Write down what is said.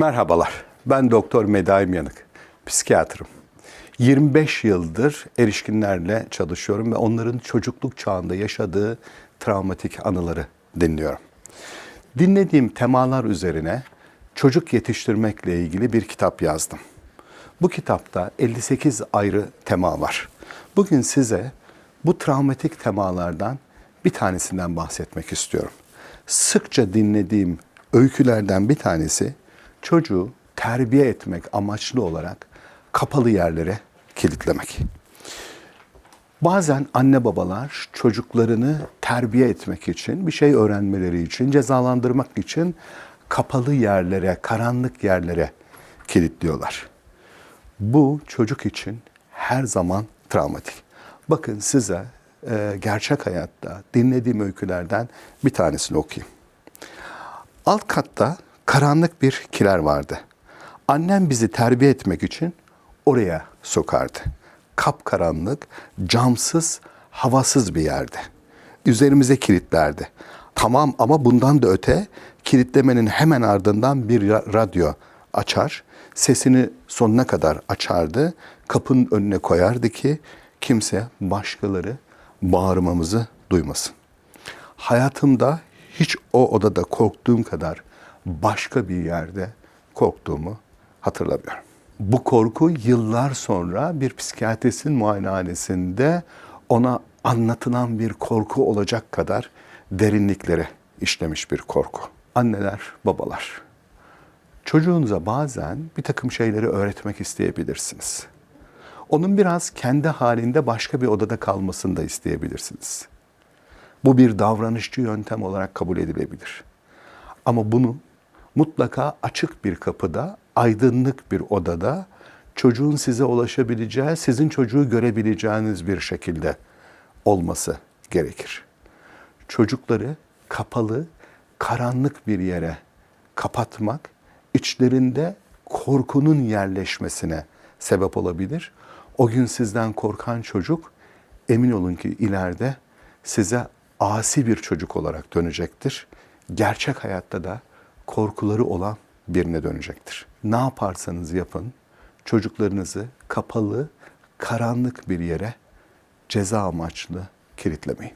Merhabalar, ben Doktor Medaim Yanık, psikiyatrım. 25 yıldır erişkinlerle çalışıyorum ve onların çocukluk çağında yaşadığı travmatik anıları dinliyorum. Dinlediğim temalar üzerine çocuk yetiştirmekle ilgili bir kitap yazdım. Bu kitapta 58 ayrı tema var. Bugün size bu travmatik temalardan bir tanesinden bahsetmek istiyorum. Sıkça dinlediğim öykülerden bir tanesi çocuğu terbiye etmek amaçlı olarak kapalı yerlere kilitlemek. Bazen anne babalar çocuklarını terbiye etmek için, bir şey öğrenmeleri için, cezalandırmak için kapalı yerlere, karanlık yerlere kilitliyorlar. Bu çocuk için her zaman travmatik. Bakın size e, gerçek hayatta dinlediğim öykülerden bir tanesini okuyayım. Alt katta karanlık bir kiler vardı. Annem bizi terbiye etmek için oraya sokardı. Kapkaranlık, camsız, havasız bir yerde. Üzerimize kilitlerdi. Tamam ama bundan da öte kilitlemenin hemen ardından bir ra- radyo açar. Sesini sonuna kadar açardı. Kapının önüne koyardı ki kimse başkaları bağırmamızı duymasın. Hayatımda hiç o odada korktuğum kadar başka bir yerde korktuğumu hatırlamıyorum. Bu korku yıllar sonra bir psikiyatristin muayenehanesinde ona anlatılan bir korku olacak kadar derinliklere işlemiş bir korku. Anneler, babalar, çocuğunuza bazen bir takım şeyleri öğretmek isteyebilirsiniz. Onun biraz kendi halinde başka bir odada kalmasını da isteyebilirsiniz. Bu bir davranışçı yöntem olarak kabul edilebilir. Ama bunu mutlaka açık bir kapıda, aydınlık bir odada çocuğun size ulaşabileceği, sizin çocuğu görebileceğiniz bir şekilde olması gerekir. Çocukları kapalı, karanlık bir yere kapatmak içlerinde korkunun yerleşmesine sebep olabilir. O gün sizden korkan çocuk emin olun ki ileride size asi bir çocuk olarak dönecektir. Gerçek hayatta da korkuları olan birine dönecektir. Ne yaparsanız yapın çocuklarınızı kapalı, karanlık bir yere ceza amaçlı kilitlemeyin.